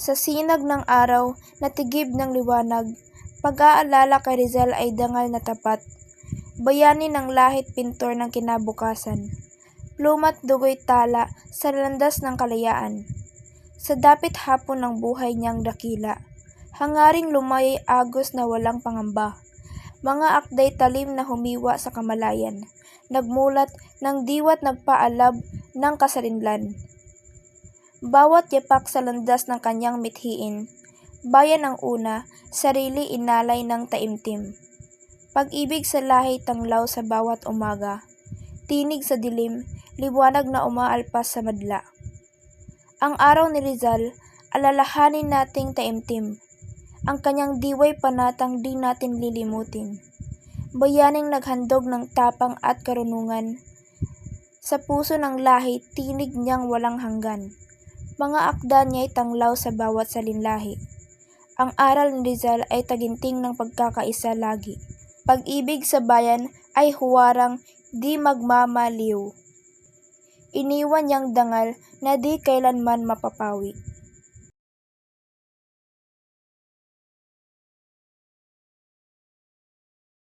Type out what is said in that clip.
Sa sinag ng araw na tigib ng liwanag, pag-aalala kay Rizal ay dangal na tapat. Bayani ng lahit pintor ng kinabukasan. Plumat dugoy tala sa landas ng kalayaan. Sa dapit hapon ng buhay niyang dakila, hangaring lumayay agos na walang pangamba. Mga akday talim na humiwa sa kamalayan, nagmulat ng diwat nagpaalab ng kasarinlan. Bawat yapak sa landas ng kanyang mithiin, bayan ang una, sarili inalay ng taimtim. Pag-ibig sa lahi tanglaw sa bawat umaga, tinig sa dilim, liwanag na umaalpas sa madla. Ang araw ni Rizal, alalahanin nating taimtim. Ang kanyang diway panatang di natin lilimutin. Bayaning naghandog ng tapang at karunungan. Sa puso ng lahi, tinig niyang walang hanggan. Mga akda niya'y tanglaw sa bawat salinlahi. Ang aral ni Rizal ay taginting ng pagkakaisa lagi. Pag-ibig sa bayan ay huwarang di magmamaliw. Iniwan niyang dangal na di kailanman mapapawi.